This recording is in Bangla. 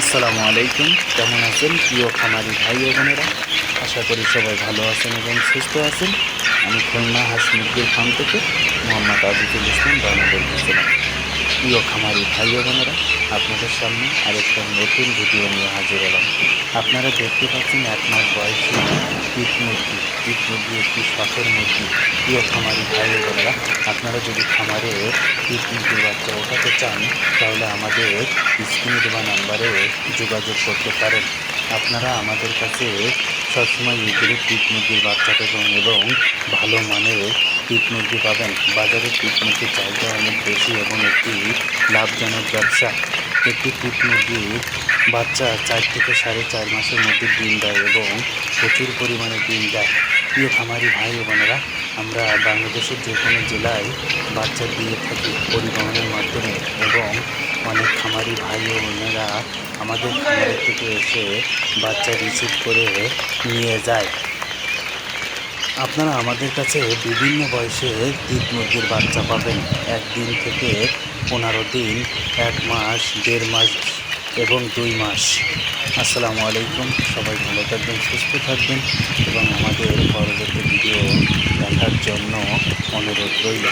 আসসালামু আলাইকুম। কেমন আছেন? প্রিয় খামারি ভাই ও বোনেরা, আশা করি সবাই ভালো আছেন এবং সুস্থ আছেন। আমি খুলনা হাঁস মুরগির ফার্ম থেকে মোহাম্মদ আজিজুল ইসলাম রওনা বলতেছিলাম প্রিয় খামারি ভাই ও বোনেরা, আপনাদের সামনে আরেকটা নতুন ভিডিও নিয়ে হাজির হলাম। আপনারা দেখতে পাচ্ছেন এক মাস বয়সী পিট মুরগি। পিট মুরগি একটি শখের মুরগি। প্রিয় খামারি ভাই ও আপনারা যদি খামারে পিট মুরগির বাচ্চা ওঠাতে চান, তাহলে আমাদের স্ক্রিনে দেওয়া নাম্বারে যোগাযোগ করতে পারেন। আপনারা আমাদের কাছে সবসময় এগুলো পিট মুরগির বাচ্চা পাবেন এবং ভালো মানের পিট মুরগি পাবেন। বাজারে পিট মুরগির চাহিদা অনেক বেশি এবং একটি লাভজনক ব্যবসা। একটি পিট মুরগির বাচ্চা চার থেকে সাড়ে চার মাসের মধ্যে ডিম দেয় এবং প্রচুর পরিমাণে ডিম দেয়। প্রিয় খামারি ভাই বোনেরা আমরা বাংলাদেশের যে কোনো জেলায় বাচ্চা দিয়ে থাকি পরিবহনের মাধ্যমে এবং অনেক খামারি ভাই ও বোনেরা আমাদের খামারের থেকে এসে বাচ্চা রিসিভ করে নিয়ে যায়। আপনারা আমাদের কাছে বিভিন্ন বয়সে তিন মুরগির বাচ্চা পাবেন। একদিন থেকে পনেরো দিন, এক মাস, দেড় মাস এবং দুই মাস। আসসালামু আলাইকুম। সবাই ভালো থাকবেন, সুস্থ থাকবেন এবং আমাদের জন্য অনুরোধ রইল।